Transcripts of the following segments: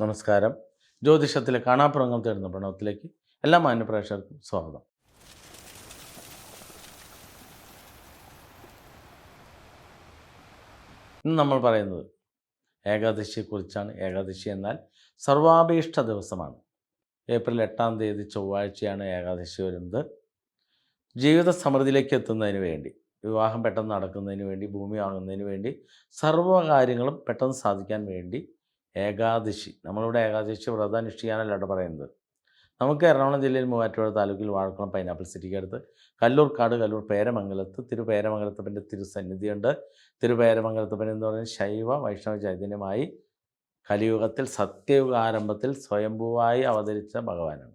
നമസ്കാരം. ജ്യോതിഷത്തിലെ കാണാപ്പുറങ്ങൾ തേടുന്ന പ്രണവത്തിലേക്ക് എല്ലാ മാന്യപ്രേക്ഷകർക്കും സ്വാഗതം. ഇന്ന് നമ്മൾ പറയുന്നത് ഏകാദശിയെക്കുറിച്ചാണ്. ഏകാദശി എന്നാൽ സർവാഭീഷ്ട ദിവസമാണ്. ഏപ്രിൽ എട്ടാം തീയതി ചൊവ്വാഴ്ചയാണ് ഏകാദശി വരുന്നത്. ജീവിത സമൃദ്ധിയിലേക്ക് എത്തുന്നതിന് വേണ്ടി വിവാഹം പെട്ടെന്ന് നടക്കുന്നതിന് വേണ്ടി ഭൂമി വാങ്ങുന്നതിന് വേണ്ടി സർവ കാര്യങ്ങളും പെട്ടെന്ന് സാധിക്കാൻ വേണ്ടി ഏകാദശി. നമ്മളിവിടെ ഏകാദശി വ്രതം അനുഷ്ഠിക്കാനല്ലാണ്ട് പറയുന്നത്. നമുക്ക് എറണാകുളം ജില്ലയിൽ മൂവാറ്റുപുഴ താലൂക്കിൽ വാഴക്കുളം പൈനാപ്പിൾ സിറ്റിക്ക് അടുത്ത് കല്ലൂർക്കാട് കല്ലൂർ പേരമംഗലത്ത് തിരുപേരമംഗലത്തപ്പന്റെ തിരുസന്നിധിയുണ്ട്. തിരുപേരമംഗലത്തപ്പൻ എന്ന് പറയുന്നത് ശൈവ വൈഷ്ണവ ചൈതന്യമായി കലിയുഗത്തിൽ സത്യയുഗ ആരംഭത്തിൽ സ്വയംഭൂവായി അവതരിച്ച ഭഗവാനാണ്.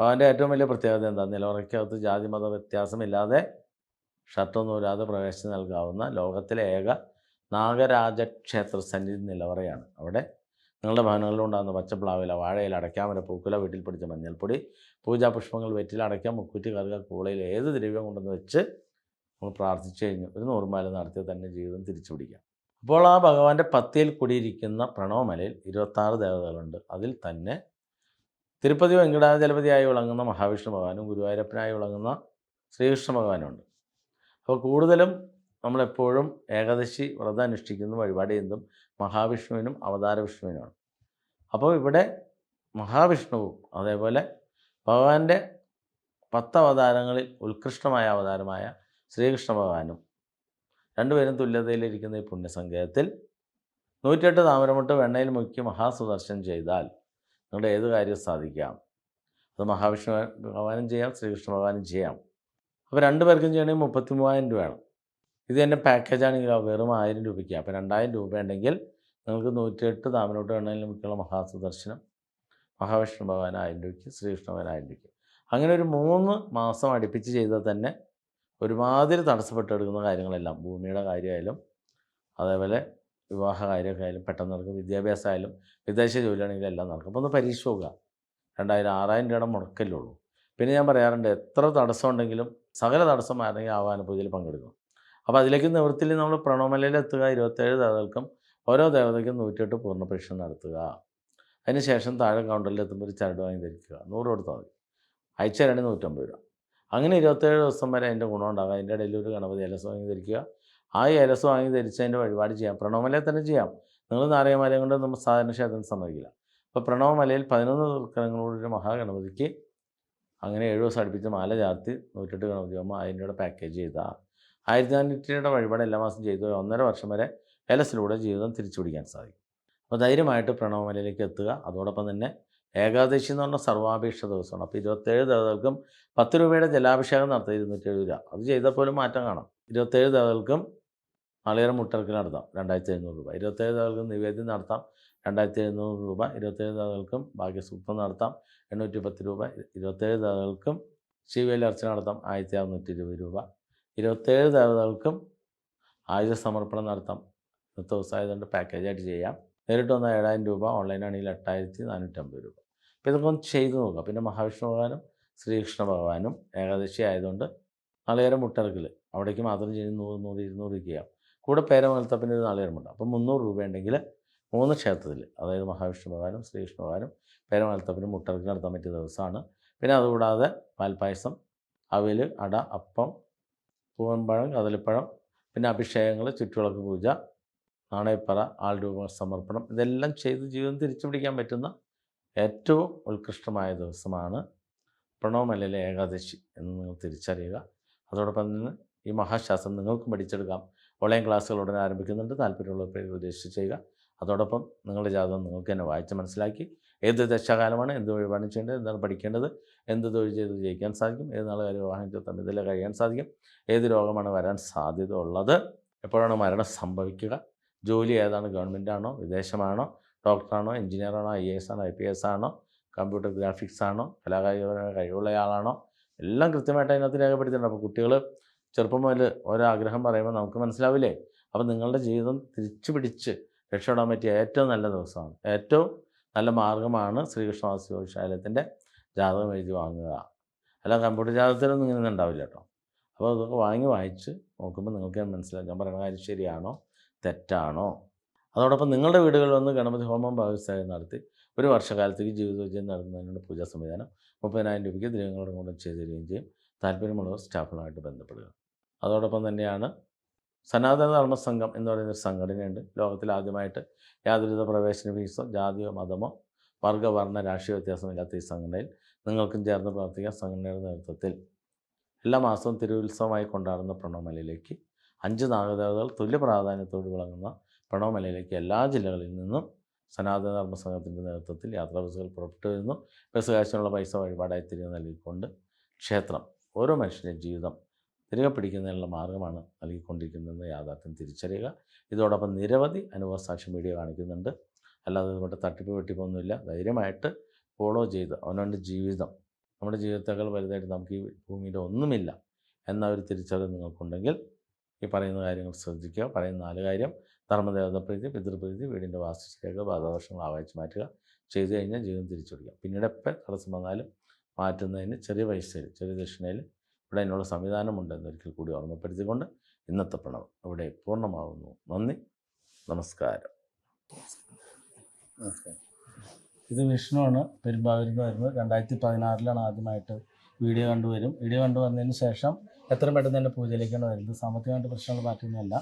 ഭഗവാന്റെ ഏറ്റവും വലിയ പ്രത്യേകത എന്താ? നിലവറയ്ക്കകത്ത് ജാതി മത വ്യത്യാസമില്ലാതെ ഷർട്ടൊന്നും പ്രവേശനം നൽകാവുന്ന ലോകത്തിലെ ഏക നാഗരാജക്ഷേത്ര സന്നിധി നിലവറയാണ്. അവിടെ നിങ്ങളുടെ ഭവനങ്ങളിൽ ഉണ്ടാകുന്ന പച്ചപ്ലാവില വാഴയില അടയ്ക്കാമര പൂക്കുല വീട്ടിൽ പിടിച്ച മഞ്ഞൾപ്പൊടി പൂജാപുഷ്പങ്ങൾ വെറ്റിൽ അടയ്ക്കാം മുക്കുറ്റി കറുക കൂളയിൽ ഏത് ദ്രവ്യം കൊണ്ടെന്ന് വെച്ച് നമ്മൾ പ്രാർത്ഥിച്ചു കഴിഞ്ഞു ഒരു നൂറുമാല നടത്തി തന്നെ ജീവിതം തിരിച്ചു പിടിക്കാം. അപ്പോൾ ആ ഭഗവാന്റെ പത്തിയിൽ കുടിയിരിക്കുന്ന പ്രണവമലയിൽ ഇരുപത്താറ് ദേവതകളുണ്ട്. അതിൽ തന്നെ തിരുപ്പതി വെങ്കടാചലപതിയായി വിളങ്ങുന്ന മഹാവിഷ്ണു ഭഗവാനും ഗുരുവായൂരപ്പനായി വിളങ്ങുന്ന ശ്രീകൃഷ്ണ ഭഗവാനുണ്ട് അപ്പോൾ കൂടുതലും നമ്മളെപ്പോഴും ഏകാദശി വ്രതം അനുഷ്ഠിക്കുന്ന വഴിപാട് ചെയ്യുന്നതും മഹാവിഷ്ണുവിനും അവതാര വിഷ്ണുവിനുമാണ് അപ്പോൾ ഇവിടെ മഹാവിഷ്ണുവും അതേപോലെ ഭഗവാന്റെ പത്ത് അവതാരങ്ങളിൽ ഉത്കൃഷ്ടമായ അവതാരമായ ശ്രീകൃഷ്ണ ഭഗവാനും രണ്ടുപേരും തുല്യതയിലിരിക്കുന്ന ഈ പുണ്യസങ്കേതത്തിൽ നൂറ്റെട്ട് താമരമുട്ട് വെണ്ണയിൽ മുക്കി മഹാസുദർശനം ചെയ്താൽ നിങ്ങളുടെ ഏത് കാര്യവും സാധിക്കാം. അത് മഹാവിഷ്ണു ഭഗവാനും ചെയ്യാം ശ്രീകൃഷ്ണ ഭഗവാനും ചെയ്യാം. അപ്പോൾ രണ്ടു പേർക്കും ചെയ്യണമെങ്കിൽ മുപ്പത്തി മൂവായിരം രൂപയാണ് ഇത് തന്നെ പാക്കേജ് ആണെങ്കിൽ വെറും ആയിരം രൂപയ്ക്ക്. അപ്പോൾ രണ്ടായിരം രൂപ ഉണ്ടെങ്കിൽ നിങ്ങൾക്ക് നൂറ്റിയെട്ട് താമരോട്ട് എണ്ണയിൽ മുക്കുള്ള മഹാസുദർശനം മഹാവിഷ്ണു ഭഗവാൻ ആയിരം രൂപയ്ക്ക് ശ്രീകൃഷ്ണ ഭഗവാൻ ആയിരം രൂപയ്ക്ക്. അങ്ങനെ ഒരു മൂന്ന് മാസം അടുപ്പിച്ച് ചെയ്താൽ തന്നെ ഒരുമാതിരി തടസ്സപ്പെട്ടെടുക്കുന്ന കാര്യങ്ങളെല്ലാം ഭൂമിയുടെ കാര്യമായാലും അതേപോലെ വിവാഹ കാര്യമൊക്കെ ആയാലും പെട്ടെന്ന് നടക്കും. വിദ്യാഭ്യാസം ആയാലും വിദേശ ജോലിയാണെങ്കിലും എല്ലാം നടക്കും. അപ്പോൾ ഒന്ന് പരീക്ഷ പോകുക രണ്ടായിരം ആറായിരം രൂപയുടെ മുടക്കല്ലേ ഉള്ളൂ. പിന്നെ ഞാൻ പറയാറുണ്ട് എത്ര തടസ്സം ഉണ്ടെങ്കിലും സകല തടസ്സം ആയിരുന്നെങ്കിൽ ആവാന പൂജയിൽ പങ്കെടുക്കണം. അപ്പോൾ അതിലേക്ക് നിവൃത്തിയിൽ നമ്മൾ പ്രണവമലയിൽ എത്തുക ഇരുപത്തേഴ് ദേവതകൾക്കും ഓരോ ദേവതയ്ക്കും നൂറ്റിയെട്ട് പൂർണ പരീക്ഷ നടത്തുക അതിനുശേഷം താഴെ കൗണ്ടറിൽ എത്തുമ്പോൾ ഒരു ചരട് വാങ്ങി ധരിക്കുക. നൂറ് കൊടുത്താൽ മതി. അയച്ച രണ്ട് നൂറ്റമ്പത് രൂപ. അങ്ങനെ ഇരുപത്തേഴ് ദിവസം വരെ അതിന്റെ ഗുണം ഉണ്ടാകുക അതിന്റെ ഇടയിൽ ഒരു ഗണപതി ഏലസ് വാങ്ങി ധരിക്കുക. ആ ഏലസ് വാങ്ങി ധരിച്ച് അതിന്റെ വഴിപാട് ചെയ്യാം. പ്രണവമലയിൽ തന്നെ ചെയ്യാം. നിങ്ങൾ നാരായണമലയും കൊണ്ട് നമ്മൾ സാധാരണ ക്ഷേത്രം സമ്മതിക്കില്ല. അപ്പോൾ പ്രണവമലയിൽ പതിനൊന്ന് ദുർക്കരങ്ങളോടൊരു മഹാഗണപതിക്ക് അങ്ങനെ ഏഴ് ദിവസം അടുപ്പിച്ച് മാല ചാർത്തി നൂറ്റെട്ട് ഗണപതി ആകുമ്പോൾ അതിന്റെ കൂടെ പാക്കേജ് ചെയ്താൽ ആയിരത്തി നാനൂറ്റി രൂപയുടെ വഴിപാട് എല്ലാ മാസം ചെയ്തു ഒന്നര വർഷം വരെ ഏലസിലൂടെ ജീവിതം തിരിച്ചു പിടിക്കാൻ സാധിക്കും. അപ്പോൾ ധൈര്യമായിട്ട് പ്രണവമലയിലേക്ക് എത്തുക. അതോടൊപ്പം തന്നെ ഏകാദശി എന്ന് പറഞ്ഞാൽ സർവാപേക്ഷ ദിവസമാണ്. അപ്പോൾ ഇരുപത്തേഴ് ദേവതകൾക്കും പത്ത് രൂപയുടെ ജലാഭിഷേകം ഇരുന്നൂറ്റി എഴുപത് രൂപ. അത് ചെയ്താൽ പോലും മാറ്റം കാണാം. ഇരുപത്തേഴ് ദേവതകൾക്കും നാളികേരം മുട്ടർക്ക് നടത്താം രണ്ടായിരത്തി എഴുന്നൂറ് രൂപ. ഇരുപത്തേഴ് ദേവതകൾക്കും നിവേദ്യം നടത്താം രണ്ടായിരത്തി എഴുന്നൂറ് രൂപ. ഇരുപത്തേഴ് ദേവതകൾക്കും ഭാഗ്യസൂക്തം നടത്താം എണ്ണൂറ്റി പത്ത് രൂപ. ഇരുപത്തേഴ് ദേവതകൾക്കും ശിവയിൽ അർച്ചന നടത്താം ആയിരത്തി അറുന്നൂറ്റി ഇരുപത് രൂപ. ഇരുപത്തേഴ് ദേവതകൾക്കും ആയുധ സമർപ്പണം നടത്താം. ഇന്നത്തെ ദിവസമായതുകൊണ്ട് പാക്കേജായിട്ട് ചെയ്യാം. നേരിട്ട് വന്നാൽ ഏഴായിരം രൂപ ഓൺലൈനാണെങ്കിൽ എട്ടായിരത്തി നാനൂറ്റമ്പത് രൂപ. അപ്പോൾ ഇതൊക്കെ ഒന്ന് ചെയ്തു നോക്കുക പിന്നെ മഹാവിഷ്ണു ഭഗവാനും ശ്രീകൃഷ്ണ ഭഗവാനും ഏകാദശി ആയതുകൊണ്ട് നാളികേരം മുട്ടറക്കിൽ അവിടേക്ക് മാത്രം ചെയ്ത് നൂറ് നൂറ് ഇരുന്നൂറ് ചെയ്യാം കൂടെ പേരമലത്തപ്പിന്റെ ഒരു നാളികേരമുണ്ട് അപ്പോൾ മുന്നൂറ് രൂപ ഉണ്ടെങ്കിൽ മൂന്ന് ക്ഷേത്രത്തിൽ അതായത് മഹാവിഷ്ണു ഭഗവാനും ശ്രീകൃഷ്ണ ഭഗവാനും പേരമലത്തപ്പിനും മുട്ടറക്കിൽ നടത്താൻ പറ്റിയ ദിവസമാണ്. പിന്നെ അതുകൂടാതെ പാൽപ്പായസം അവിൽ അട അപ്പം പൂവൻപഴം കദളിപ്പഴം പിന്നെ അഭിഷേകങ്ങൾ ചുറ്റുവിളക്ക് പൂജ നാണയപ്പറ ആൾരൂപ സമർപ്പണം. ഇതെല്ലാം ചെയ്ത് ജീവിതം തിരിച്ചു പിടിക്കാൻ പറ്റുന്ന ഏറ്റവും ഉത്കൃഷ്ടമായ ദിവസമാണ് പ്രണവമലയിലെ ഏകാദശി എന്ന് നിങ്ങൾ തിരിച്ചറിയുക. അതോടൊപ്പം തന്നെ ഈ മഹാശാസ്ത്രം നിങ്ങൾക്കും പഠിച്ചെടുക്കാം. ഓൺലൈൻ ക്ലാസ്സുകൾ ഉടനെ ആരംഭിക്കുന്നുണ്ട്. താല്പര്യമുള്ളവർ ഉദ്ദേശിച്ച് ചെയ്യുക. അതോടൊപ്പം നിങ്ങളുടെ ജാതകം നിങ്ങൾക്ക് തന്നെ വായിച്ച് മനസ്സിലാക്കി. ഏത് ദശാകാലമാണ് എന്ത് വഴിപാട് ചെയ്യേണ്ടത് എന്താണ് പഠിക്കേണ്ടത് എന്ത് തൊഴിൽ ചെയ്ത് ജയിക്കാൻ സാധിക്കും ഏത് നാളെ കാര്യം വിവാഹം ചെയ്താൽ ഇതിലെ കഴിയാൻ സാധിക്കും ഏത് രോഗമാണ് വരാൻ സാധ്യത ഉള്ളത് എപ്പോഴാണ് മരണം സംഭവിക്കുക ജോലി ഏതാണ് ഗവൺമെന്റ് ആണോ വിദേശമാണോ ഡോക്ടറാണോ എഞ്ചിനീയറാണോ ഐ എസ് ആണോ ഐ പി എസ് ആണോ കമ്പ്യൂട്ടർ ഗ്രാഫിക്സ് ആണോ കലാകായികപരമായ കഴിവുള്ള ആളാണോ എല്ലാം കൃത്യമായിട്ട് അതിനകത്ത് രേഖപ്പെടുത്തിയിട്ടുണ്ട്. അപ്പോൾ കുട്ടികൾ ചെറുപ്പം മുതൽ ഒരാഗ്രഹം പറയുമ്പോൾ നമുക്ക് മനസ്സിലാവില്ലേ? അപ്പോൾ നിങ്ങളുടെ ജീവിതം തിരിച്ചു പിടിച്ച് രക്ഷപ്പെടാൻ പറ്റിയ ഏറ്റവും നല്ല ദിവസമാണ്. ഏറ്റവും നല്ല മാർഗമാണ് ശ്രീകൃഷ്ണ വാസ്തുശാലയത്തിന്റെ ജാതകം എഴുതി വാങ്ങുക. അല്ല കമ്പ്യൂട്ടർ ജാതകത്തിലൊന്നും ഇങ്ങനെ ഉണ്ടാവില്ല കേട്ടോ. അപ്പോൾ അതൊക്കെ വാങ്ങി വായിച്ച് നോക്കുമ്പോൾ നിങ്ങൾക്ക് മനസ്സിലാക്കാം ഞാൻ പറയുന്ന കാര്യം ശരിയാണോ? തെറ്റാണോ? അതോടൊപ്പം നിങ്ങളുടെ വീടുകളിൽ വന്ന് ഗണപതി ഹോമം ഭാഗസ്ഥായി നടത്തി ഒരു വർഷകാലത്തേക്ക് ജീവിതോജയം നടത്തുന്നതിനുള്ള പൂജാ സംവിധാനം മുപ്പതിനായിരം രൂപയ്ക്ക് ദ്രവ്യങ്ങളുടെ കൂടെ ചെയ്തു തരികയും ചെയ്യും. താല്പര്യമുള്ളവർ സ്റ്റാഫുകളുമായിട്ട് ബന്ധപ്പെടുക. അതോടൊപ്പം തന്നെയാണ് സനാതന ധർമ്മ സംഘം എന്ന് പറയുന്ന ഒരു സംഘടനയുണ്ട്. ലോകത്തിൽ ആദ്യമായിട്ട് യാതൊരുവിധ പ്രവേശന ഫീസോ ജാതിയോ മതമോ വർഗവർണ രാഷ്ട്രീയ വ്യത്യാസമില്ലാത്ത ഈ സംഘടനയിൽ നിങ്ങൾക്കും ചേർന്ന് പ്രവർത്തിക്കാൻ സംഘടനയുടെ നേതൃത്വത്തിൽ. എല്ലാ മാസവും തിരുവുത്സവമായി കൊണ്ടാടുന്ന പ്രണവമലയിലേക്ക് അഞ്ച് നാഗദേവതകൾ തുല്യ പ്രാധാന്യത്തോട് വിളങ്ങുന്ന പ്രണവമലയിലേക്ക് എല്ലാ ജില്ലകളിൽ നിന്നും സനാതന ധർമ്മ സംഘത്തിന്റെ നേതൃത്വത്തിൽ യാത്രാ ബസ്സുകൾ പുറപ്പെട്ടു വരുന്നു. ബസ് കാശിനുള്ള പൈസ വഴിപാടായി തിരികെ നൽകിക്കൊണ്ട് ക്ഷേത്രം ഓരോ മനുഷ്യന്റെയും ജീവിതം തിരികെ പിടിക്കുന്നതിനുള്ള മാർഗമാണ് നൽകിക്കൊണ്ടിരിക്കുന്നതെന്ന് യാഥാർത്ഥ്യം തിരിച്ചറിയുക. ഇതോടൊപ്പം നിരവധി അനുഭവ മീഡിയ കാണിക്കുന്നുണ്ട്. അല്ലാതെ ഇതുകൊണ്ട് തട്ടിപ്പ് വെട്ടിപ്പൊന്നുമില്ല. ധൈര്യമായിട്ട് ഫോളോ ചെയ്ത് അവനവന്റെ ജീവിതം നമ്മുടെ ജീവിതത്തേക്കാൾ വലുതായിട്ട് നമുക്ക് ഈ ഭൂമിയിൽ ഒന്നുമില്ല എന്ന ഒരു തിരിച്ചറിവ് നിങ്ങൾക്കുണ്ടെങ്കിൽ ഈ പറയുന്ന കാര്യങ്ങൾ ശ്രദ്ധിക്കുക. പറയുന്ന നാല് കാര്യം ധർമ്മദേവത പ്രീതി പിതൃപ്രീതി വീടിന്റെ വാസ്തുശേഖ ബാധവർഷങ്ങൾ ആവാഹിച്ച് മാറ്റുക. ചെയ്തു കഴിഞ്ഞാൽ ജീവിതം തിരിച്ചുപിടിക്കാം പിന്നീട് എപ്പോൾ തടസ്സം വന്നാലും മാറ്റുന്നതിന് ചെറിയ പൈസയിൽ ചെറിയ ദക്ഷിണയിൽ ഇവിടെ അതിനുള്ള സംവിധാനമുണ്ട് എന്നൊരിക്കൽ കൂടി ഓർമ്മപ്പെടുത്തിക്കൊണ്ട് ഇന്നത്തെ പ്രണവം ഇവിടെ പൂർണമാകുന്നു നന്ദി. നമസ്കാരം. ഇത് വിഷ്ണുവാണ് പെരുമ്പാവൂരിൽ നിന്ന് വരുന്നത് രണ്ടായിരത്തി പതിനാറിലാണ് ആദ്യമായിട്ട് വീഡിയോ കണ്ടുവരും. വീഡിയോ കണ്ടു വന്നതിന് ശേഷം എത്രയും പെട്ടെന്ന് തന്നെ പൂജയിലേക്കാണ് വരുന്നത്. സാമ്പത്തികമായിട്ട് പ്രശ്നങ്ങൾ മാറ്റുന്നതല്ല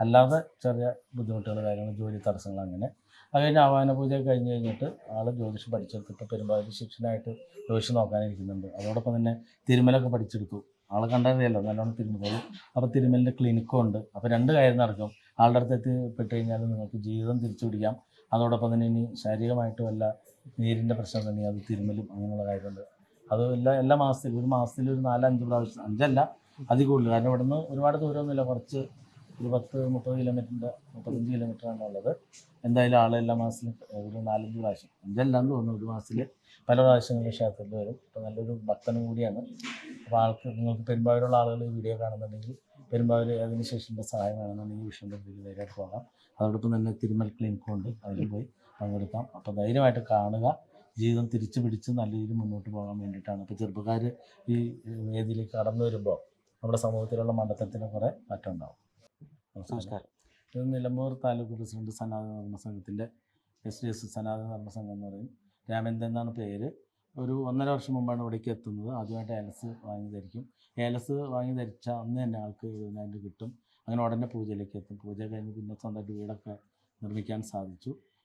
അല്ലാതെ ചെറിയ ബുദ്ധിമുട്ടുകൾ കാര്യങ്ങൾ ജോലി തടസ്സങ്ങൾ അങ്ങനെ. അത് കഴിഞ്ഞ് ആവാന പൂജ കഴിഞ്ഞ് കഴിഞ്ഞിട്ട് ആൾ ജ്യോതിഷം പഠിച്ചെടുത്തിട്ട് പെരുമ്പാവൂർ ശിക്ഷനായിട്ട് ജ്യോതിഷം നോക്കാനിരിക്കുന്നുണ്ട്. അതോടൊപ്പം തന്നെ തിരുമലൊക്കെ പഠിച്ചെടുത്തു. ആളെ കണ്ടറിയാലോ നല്ലോണം തിരുമലും അപ്പോൾ തിരുമലിന്റെ ക്ലിനിക്കും ഉണ്ട്. അപ്പോൾ രണ്ട് കാര്യം നടക്കും. ആളുടെ അടുത്ത് എത്തിപ്പെട്ട് കഴിഞ്ഞാൽ നിങ്ങൾക്ക് ജീവിതം തിരിച്ചു പിടിക്കാം. അതോടൊപ്പം തന്നെ ഇനി ശാരീരികമായിട്ടും അല്ല നീരിന്റെ പ്രശ്നം തന്നെ അത് തിരുമലും അങ്ങനെയുള്ള കാര്യമുണ്ട് അത് എല്ലാ എല്ലാ മാസത്തിലും ഒരു മാസത്തിൽ ഒരു നാലഞ്ച് പ്രാവശ്യം അഞ്ചല്ല അതിൽ കൂടുതൽ. കാരണം ഇവിടുന്ന് ഒരുപാട് ദൂരമൊന്നുമില്ല. കുറച്ച് ഒരു പത്ത് മുപ്പത് കിലോമീറ്ററിന്റെ മുപ്പത്തഞ്ച് കിലോമീറ്ററാണ് ഉള്ളത്. എന്തായാലും ആൾ എല്ലാ മാസത്തിലും ഒരു നാലഞ്ച് പ്രാവശ്യം. അഞ്ചല്ലാന്ന് തോന്നുന്നു. ഒരു മാസത്തിൽ പല പ്രാവശ്യങ്ങളിൽ ക്ഷേത്രത്തിൽ വരും. അപ്പോൾ നല്ലൊരു ഭക്തനും കൂടിയാണ്. അപ്പോൾ ആൾക്ക് നിങ്ങൾക്ക് പെരുമ്പാവൂരുള്ള ആളുകൾ ഈ വീഡിയോ കാണുന്നുണ്ടെങ്കിൽ പെരുമ്പാവൂർ അതിനുശേഷത്തിന്റെ സഹായം വേണമെന്നുണ്ടെങ്കിൽ പേര് ധൈര്യമായിട്ട് പോകാം. അതോടൊപ്പം തന്നെ തിരുമൽ ക്ലിനിക്കും ഉണ്ട് അതിൽ പോയി പങ്കെടുക്കാം. അപ്പോൾ ധൈര്യമായിട്ട് കാണുക. ജീവിതം തിരിച്ചു പിടിച്ച് നല്ല രീതിയിൽ മുന്നോട്ട് പോകാൻ വേണ്ടിയിട്ടാണ്. ഇപ്പോൾ ചെറുപ്പക്കാർ ഈ വേദിയിലേക്ക് കടന്നു വരുമ്പോൾ നമ്മുടെ സമൂഹത്തിലുള്ള മണ്ഡലത്തിന് കുറേ മാറ്റം ഉണ്ടാവും. നമസ്കാരം. ഇത് നിലമ്പൂർ താലൂക്ക് പ്രസിഡന്റ് സനാതന ധർമ്മ സംഘത്തിന്റെ എസ് ഡി എസ് സനാതന ധർമ്മ സംഘം എന്ന് പറയും. രാമേന്ദ്രൻ എന്നാണ് പേര്. ഒരു ഒന്നര വർഷം മുമ്പാണ് ഇവിടേക്ക് എത്തുന്നത്. ആദ്യമായിട്ട് ഏലസ് വാങ്ങി ധരിക്കും. ഏലസ് വാങ്ങി ധരിച്ച അന്ന് തന്നെ ആൾക്ക് എഴുപതിനായിരം കിട്ടും. അങ്ങനെ ഉടനെ പൂജയിലേക്ക് എത്തും. പൂജ കഴിഞ്ഞ് പിന്നെ സ്വന്തമായിട്ട് വീടൊക്കെ നിർമ്മിക്കാൻ സാധിച്ചു.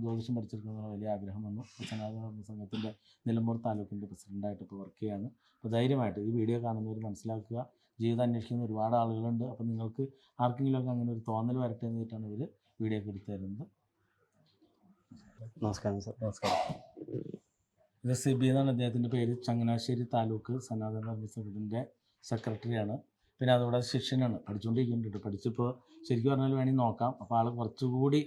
ജ്യോതിഷം പഠിച്ചെടുക്കുന്ന വലിയ ആഗ്രഹം വന്നു. സനാതന സംഘത്തിന്റെ നിലമ്പൂർ താലൂക്കിന്റെ പ്രസിഡന്റായിട്ട് ഇപ്പോൾ വർക്ക് ചെയ്യാണ്. അപ്പോൾ ധൈര്യമായിട്ട് ഈ വീഡിയോ കാണുന്നവർ മനസ്സിലാക്കുക. ജീവിതം അന്വേഷിക്കുന്ന ഒരുപാട് ആളുകളുണ്ട്. അപ്പോൾ നിങ്ങൾക്ക് ആർക്കെങ്കിലുമൊക്കെ അങ്ങനെ ഒരു തോന്നൽ വരട്ടെ എന്നിട്ടാണ് ഇവർ വീഡിയോ ഒക്കെ എടുത്തു തരുന്നത്. നമസ്കാരം സർ. നമസ്കാരം. ഇത് സിബി എന്നാണ് അദ്ദേഹത്തിന്റെ പേര്. ചങ്ങനാശ്ശേരി താലൂക്ക് സനാതന ധർമ്മ സംഘത്തിന്റെ സെക്രട്ടറിയാണ്. പിന്നെ അതുകൂടാതെ ശിഷ്യനാണ്. പഠിച്ചുകൊണ്ടിരിക്കുന്നുണ്ട് പഠിച്ചിപ്പോൾ ശരിക്കും പറഞ്ഞാൽ വേണമെങ്കിൽ നോക്കാം. അപ്പോൾ ആൾ കുറച്ചുകൂടി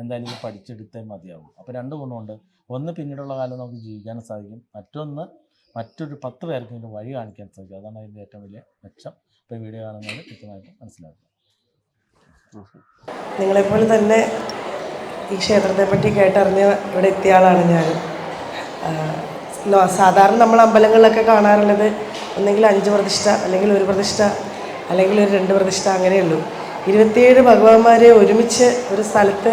എന്തായാലും പഠിച്ചെടുത്തേ മതിയാവും. അപ്പോൾ രണ്ട് ഗുണമുണ്ട്. ഒന്ന് പിന്നീടുള്ള കാലം നമുക്ക് ജീവിക്കാൻ സാധിക്കും. മറ്റൊന്ന് മറ്റൊരു പത്ത് പേർക്കെങ്കിലും വഴി കാണിക്കാൻ സാധിക്കും. അതാണ് അതിന്റെ ഏറ്റവും വലിയ മെച്ചം. ഇപ്പോൾ വീഡിയോ കാണുന്നത് കൃത്യമായിട്ട് മനസ്സിലാക്കുക. നിങ്ങളെപ്പോലെ തന്നെ ഈ ക്ഷേത്രത്തെ പറ്റി കേട്ടറിഞ്ഞ് ഇവിടെ എത്തിയ ആളാണ് ഞാൻ. സാധാരണ നമ്മൾ അമ്പലങ്ങളിലൊക്കെ കാണാറുള്ളത് ഒന്നെങ്കിൽ അഞ്ച് പ്രതിഷ്ഠ അല്ലെങ്കിൽ ഒരു പ്രതിഷ്ഠ അല്ലെങ്കിൽ ഒരു രണ്ട് പ്രതിഷ്ഠ അങ്ങനെയുള്ളൂ ഇരുപത്തിയേഴ് ഭഗവാന്മാരെ ഒരുമിച്ച് ഒരു സ്ഥലത്ത്